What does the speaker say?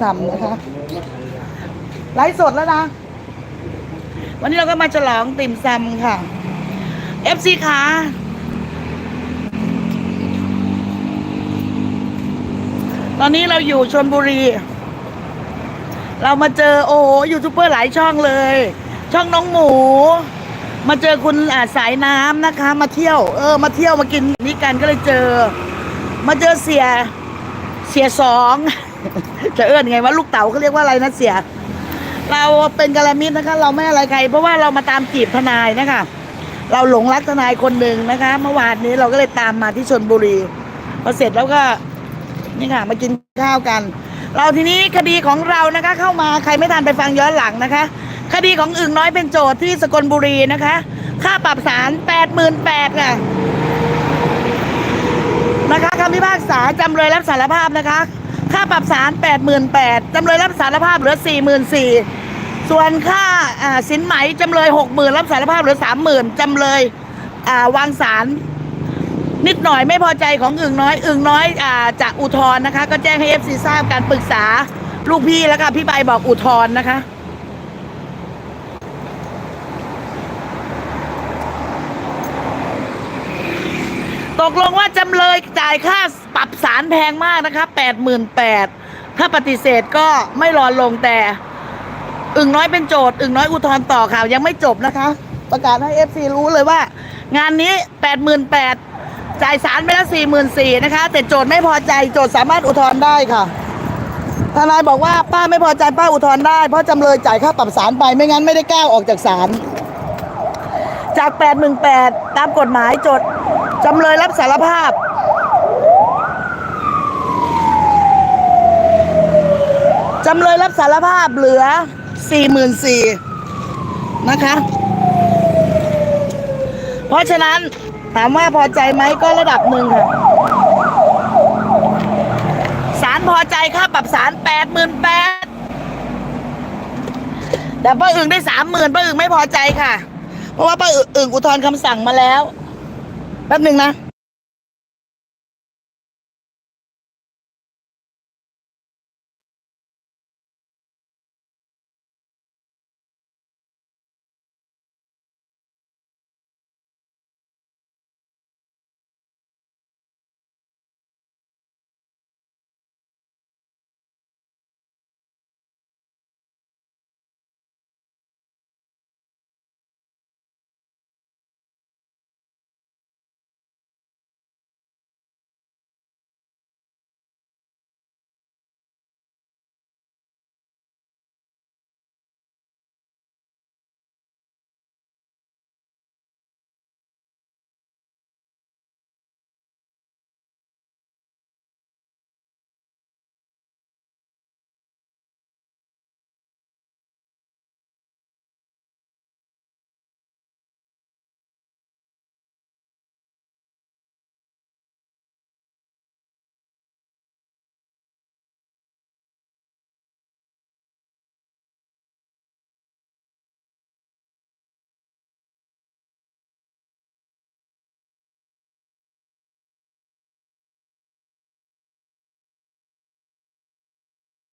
ซำนะคะไลฟ์สดแล้วนะ วันนี้เราก็มาฉลองติ่มซำค่ะ FC ขาตอนนี้เราอยู่ชนบุรี เรามาเจอโอ้โหยูทูบเบอร์หลายช่องเลย ช่องน้องหมู มาเจอคุณอาสายน้ำนะคะ มาเที่ยว เออ มาเที่ยวมากินนี่กันก็เลยเจอ มาเจอเสียเสียสอง จะเอื้อนไงว่าลูกเต๋าเขาเรียกว่าอะไรนะเสีย เราเป็นกาลมิตรนะคะ เราไม่อะไรใคร เพราะว่าเรามาตามจีบทนายนะคะ เราหลงรักทนายคนหนึ่งนะคะ เมื่อวานนี้เราก็เลยตามมาที่ชนบุรีพอเสร็จแล้วก็นี่ค่ะมากินข้าวกัน เราทีนี้คดีของเรานะคะ เข้ามาใครไม่ทันไปฟังย้อนหลังนะคะ คดีของอึ่งน้อยเป็นโจทย์ที่สกลบุรีนะคะ ค่าปรับศาลแปดหมื่นแปดค่ะนะคะคำพิพากษาจำเลยรับสารภาพนะคะ ค่าปรับศาลแปดหมื่นแปดจำเลยรับสารภาพเหลือสี่หมื่นสี่ส่วนค่าอ่าสินไหมจำเลยหกหมื่นรับสารภาพเหลือสามหมื่นจำเลยอ่าวางสารนิดหน่อยไม่พอใจของอึ่งน้อย อึ่งน้อยอ่าจะอุทธรณ์นะคะ ก็แจ้งให้เอฟซีทราบการปรึกษาลูกพี่แล้วค่ะพี่ใบบอกอุทธรณ์นะคะ ตกลงว่าจำเลยจ่ายค่าปรับสารแพงมากนะคะแปดหมื่นแปดถ้าปฏิเสธก็ไม่รอลงแต่ อึ่งน้อยเป็นโจทย์อึ่งน้อยอุทธรณ์ต่อข่าวยังไม่จบนะคะ ประกาศให้เอฟซีรู้เลยว่า งานนี้แปดหมื่นแปดจ่ายสารไปแล้วสี่หมื่นสี่นะคะ แต่โจทย์ไม่พอใจโจทย์สามารถอุทธรณ์ได้ค่ะทนายบอกว่าป้าไม่พอใจป้าอุทธรณ์ได้เพราะจำเลยจ่ายค่าปรับสารไปไม่งั้นไม่ได้ก้าวออกจากศาลจาก8 1 8ตามกฎหมายโจทย์ จำเลยรับสารภาพ จำเลยรับสารภาพเหลือ 44,000นะคะ เพราะฉะนั้นถามว่าพอใจไหมก็ระดับหนึ่งค่ะศาลพอใจค่าปรับศาล88,000แปดแต่ป้าอึ่งได้30,000ป้าอึ่งไม่พอใจค่ะ เพราะว่าป้าอึ่งอุทธรณ์คำสั่งมาแล้ว แป๊บหนึ่งนะ